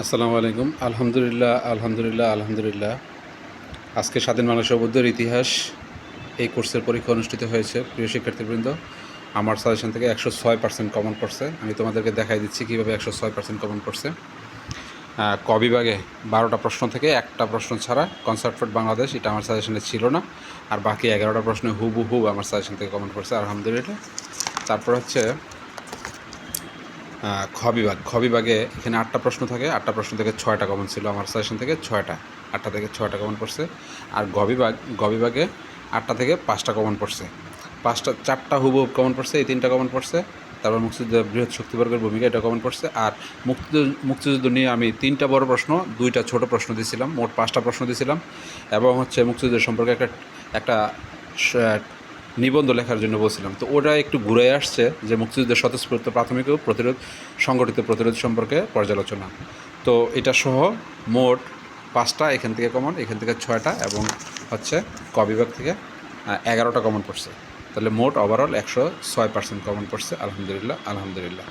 আসসালামু আলাইকুম। আলহামদুলিল্লাহ আলহামদুলিল্লাহ আলহামদুলিল্লাহ। আজকে স্বাধীন বাংলা সৌবুদ্ধের ইতিহাস এই কোর্সের পরীক্ষা অনুষ্ঠিত হয়েছে প্রিয় শিক্ষার্থীবৃন্দ। আমার সাজেশন থেকে একশো ছয় পার্সেন্ট কমন পড়ছে আমি তোমাদেরকে দেখাই দিচ্ছি কীভাবে একশো ছয় পার্সেন্ট কমন পড়ছে আহ, ক বিভাগে বারোটা প্রশ্ন থেকে একটা প্রশ্ন ছাড়া কনসার্ট ফর বাংলাদেশ এটা আমার সাজেশনে ছিল না। আর বাকি এগারোটা প্রশ্নে হুবু হুব আমার সাজেশন থেকে কমন পড়ছে আলহামদুলিল্লাহ। তারপর হচ্ছে খ বিভাগ খ বিভাগে এখানে আটটা প্রশ্ন থাকে। আটটা প্রশ্ন থেকে ছয়টা কমন ছিল। আমার সাজেশন থেকে ছয়টা। আটটা থেকে ছয়টা কমন পড়ছে। আর গ বিভাগ গ বিভাগে আটটা থেকে পাঁচটা কমন পড়ছে। পাঁচটা, চারটা হুবহু কমন পড়ছে। এই তিনটা কমন পড়ছে। তারপর মুক্তিযুদ্ধ, বৃহৎ শক্তিবর্গের ভূমিকা, এটা কমন পড়ছে। আর মুক্তিযুদ্ধ মুক্তিযুদ্ধ নিয়ে আমি তিনটা বড় প্রশ্ন, দুইটা ছোট প্রশ্ন দিয়েছিলাম মোট পাঁচটা প্রশ্ন দিয়েছিলাম এবং হচ্ছে মুক্তিযুদ্ধের সম্পর্কে একটা একটা নিবন্ধ লেখার জন্য বলছিলাম। তো ওটা একটু ঘুরে আসছে যে মুক্তিযুদ্ধের স্বতঃস্ফূর্ত প্রাথমিক ও প্রতিরোধ, সংগঠিত প্রতিরোধ সম্পর্কে পর্যালোচনা। তো এটা সহ মোট পাঁচটা, এখান থেকে কমন এখান থেকে ছয়টা এবং হচ্ছে ক বিভাগ থেকে এগারোটা কমন পড়ছে। তাহলে মোট ওভারঅল একশো ছয় পার্সেন্ট কমন পড়ছে। আলহামদুলিল্লাহ আলহামদুলিল্লাহ।